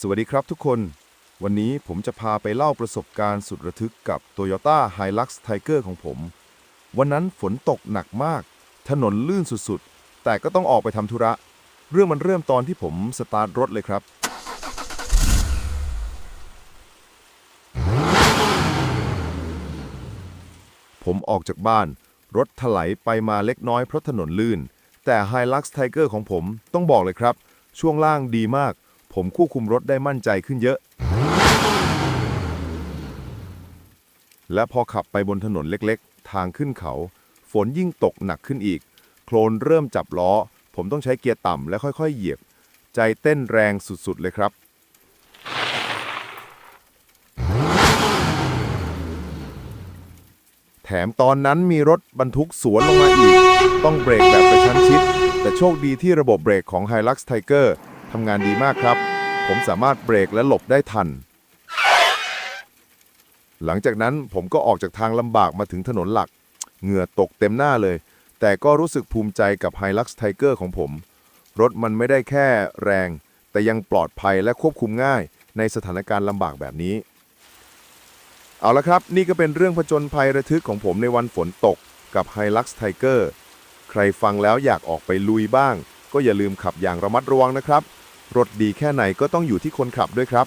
สวัสดีครับทุกคน วันนี้ผมจะพาไปเล่าประสบการณ์สุดระทึกกับ Toyota Hilux Tiger ของผม วันนั้นฝนตกหนักมาก ถนนลื่นสุดๆ แต่ก็ต้องออกไปทำธุระ เรื่องมันเริ่มตอนที่ผมสตาร์ทรถเลยครับ ผมออกจากบ้าน รถถลายไปมาเล็กน้อยเพราะถนนลื่น แต่ Hilux Tiger ของผมต้องบอกเลยครับ ช่วงล่างดีมาก ผมควบคุมรถได้มั่นใจขึ้นเยอะ และพอขับไปบนถนนเล็กๆ ทางขึ้นเขา ฝนยิ่งตกหนักขึ้นอีก โคลนเริ่มจับล้อ ผมต้องใช้เกียร์ต่ำและค่อยๆ เหยียบ ใจเต้นแรงสุดๆเลยครับ แถมตอนนั้นมีรถบรรทุกสวนลงมาอีก ต้องเบรกแบบกระชั้นชิด แต่โชคดีที่ระบบเบรกของ Hilux Tiger ทำงานดีมากครับ ผมสามารถเบรกและหลบได้ทัน หลังจากนั้นผมก็ออกจากทางลำบากมาถึงถนนหลัก เหงื่อตกเต็มหน้าเลย แต่ก็รู้สึกภูมิใจกับ Hilux Tiger ของผม รถมันไม่ได้แค่แรง แต่ยังปลอดภัยและควบคุมง่ายในสถานการณ์ลำบากแบบนี้ เอาละครับ นี่ก็เป็นเรื่องผจญภัยระทึกของผมในวันฝนตกกับ Hilux Tiger ใครฟังแล้วอยากออกไปลุยบ้าง ก็อย่าลืมขับอย่างระมัดระวังนะครับ รถดีแค่ไหนก็ต้องอยู่ที่คนขับด้วยครับ